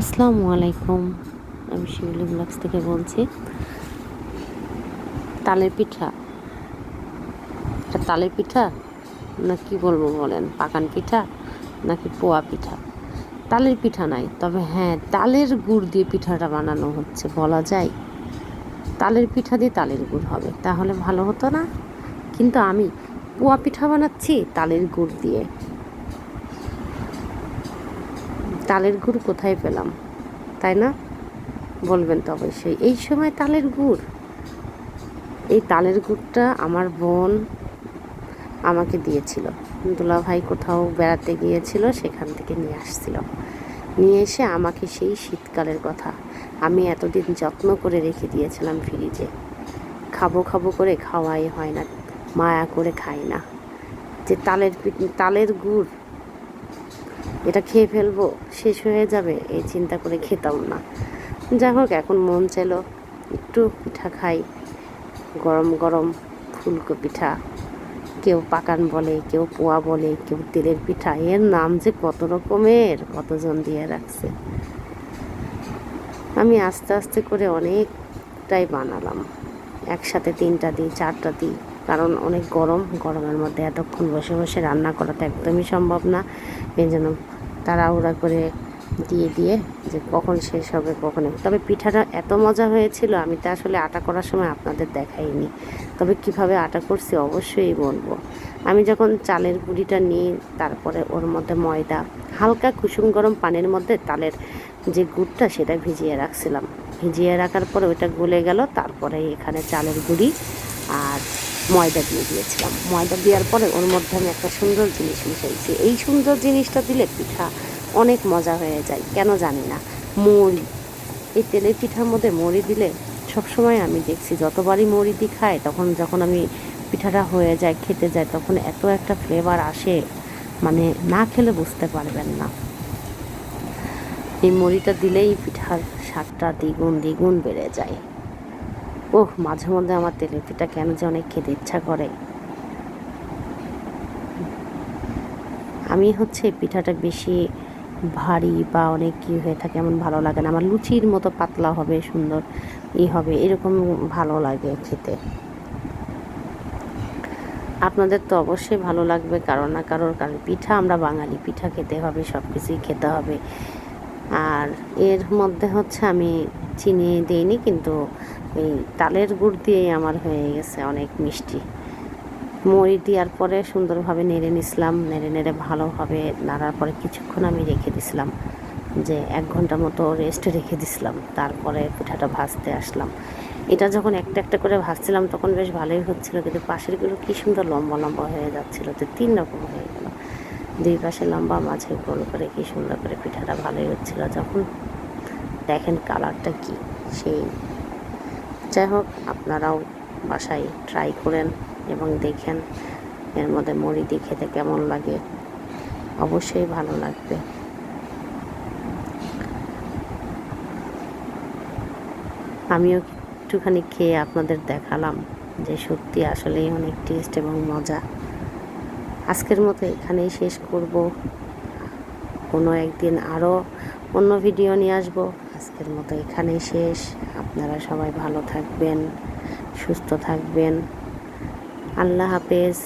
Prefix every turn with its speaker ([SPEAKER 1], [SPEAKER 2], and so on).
[SPEAKER 1] আসসালামু আলাইকুম। আমি শিউলি ব্লগস থেকে বলছি, তালের পিঠা। এটা তালের পিঠা? না কি বলব বলেন, পাকান পিঠা নাকি পোয়া পিঠা? তালের পিঠা নাই, তবে হ্যাঁ তালের গুড় দিয়ে পিঠাটা বানানো হচ্ছে, বলা যায়। তালের পিঠা দিয়ে তালের গুড় হবে, তাহলে ভালো হতো না? কিন্তু আমি পোয়া পিঠা বানাচ্ছি তালের গুড় দিয়ে। তালের গুড় কোথায় পেলাম? তাই না? বলবেন তো অবশ্যই। এই সময় তালের গুড়। এই তালের গুড়টা আমার বোন আমাকে দিয়েছিল। দুলা ভাই কোথাও বেড়াতে গিয়েছিল, সেখান থেকে নিয়ে আসছিল। নিয়ে এসে আমাকে সেই শীতকালের কথা, আমি এতদিন যত্ন করে রেখে দিয়েছিলাম ফ্রিজে। খাব খাব করে খাওয়াই হয় না, মায়া করে খাই না। যে তালের তালের গুড় এটা খেয়ে ফেলব, শেষ হয়ে যাবে, এই চিন্তা করে খেতাম না। যাই হোক, এখন মন চাইলো একটু পিঠা খাই। গরম গরম ফুলকো পিঠা। কেউ পাকান বলে, কেউ পোয়া বলে, কেউ তেলের পিঠা। এর নাম যে কত রকমের, কতজন দিয়ে রাখছে। আমি আস্তে আস্তে করে অনেকটাই বানালাম। একসাথে তিনটা দিই, চারটা দিই। কারণ অনেক গরম, গরমের মধ্যে এতক্ষণ বসে বসে রান্না করা তো একদমই সম্ভব না। এই জন্য তাড়াহুড়া করে দিয়ে দিয়ে যে কখন শেষ হবে, কখন তবে পিঠাটা এত মজা হয়েছিল, আমি তো আসলে আটা করার সময় আপনাদের দেখাইনি। তবে কীভাবে আটা করছি অবশ্যই বলব। আমি যখন চালের গুঁড়িটা নিই, তারপরে ওর মধ্যে ময়দা, হালকা কুসুম গরম পানির মধ্যে তালের যে গুড়টা, সেটা ভিজিয়ে রাখছিলাম। ভিজিয়ে রাখার পরে ওইটা গলে গেল, তারপরে এখানে চালের গুঁড়ি আর ময়দা দিয়ে দিয়েছিলাম। ময়দা দেওয়ার পরে ওর মধ্যে আমি একটা সুন্দর জিনিস মিশাইছি। এই সুন্দর জিনিসটা দিলে পিঠা অনেক মজা হয়ে যায়, কেন জানি না? মুড়ি। এই তেলের পিঠার মধ্যে মুড়ি দিলে সবসময় আমি দেখছি, যতবারই মুড়ি দিই খাই তখন যখন আমি পিঠাটা হয়ে যায়, খেতে যায়, তখন এত একটা ফ্লেভার আসে মানে না খেলে বুঝতে পারবেন না। এই মুড়িটা দিলেই পিঠার স্বাদটা দ্বিগুণ দ্বিগুণ বেড়ে যায়। ওহ, মাঝে মধ্যে আমার তেলের পিঠা কেন যে অনেক খেতে ইচ্ছা করে। আমি হচ্ছে পিঠাটা বেশি ভারী বা অনেক কী হয়ে থাকে এমন ভালো লাগে না। আমার লুচির মতো পাতলা হবে, সুন্দর ই হবে, এরকম ভালো লাগে খেতে। আপনাদের তো অবশ্যই ভালো লাগবে কারও না কারোর, কারণ পিঠা আমরা বাঙালি, পিঠা খেতে হবে সব কিছুই খেতে হবে। আর এর মধ্যে হচ্ছে আমি চিনি দিইনি, কিন্তু এই তালের গুড় দিয়েই আমার হয়ে গেছে অনেক মিষ্টি। মরি দেওয়ার পরে সুন্দরভাবে নেড়ে নিছিলাম, নেড়ে নেড়ে ভালোভাবে নাড়ার পরে কিছুক্ষণ আমি রেখে দিছিলাম, যে এক ঘণ্টা মতো রেস্টে রেখে দিছিলাম, তারপরে পিঠাটা ভাজতে আসলাম। এটা যখন একটা একটা করে ভাজছিলাম তখন বেশ ভালোই হচ্ছিল, কিন্তু পাশেরগুলো কী সুন্দর লম্বা লম্বা হয়ে যাচ্ছিল, তো তিন রকম হয়ে গেল। দুই পাশে লম্বা, মাঝে গোল করে কী সুন্দর করে পিঠাটা ভালোই হচ্ছিল। যখন দেখেন কালারটা কি, সেই যাই হোক, আপনারাও বাসায় ট্রাই করেন এবং দেখেন এর মধ্যে মুড়ি দিয়ে খেতে কেমন লাগে। অবশ্যই ভালো লাগবে। আমিও একটুখানি খেয়ে আপনাদের দেখালাম যে সত্যি আসলেই অনেক টেস্ট এবং মজা। আজকের মতো এখানেই শেষ করব। কোনো একদিন আরও অন্য ভিডিও নিয়ে আসব। আজকের মতো এখানেই শেষ। আপনারা সবাই ভালো থাকবেন সুস্থ থাকবেন। আল্লাহ হাফেজ।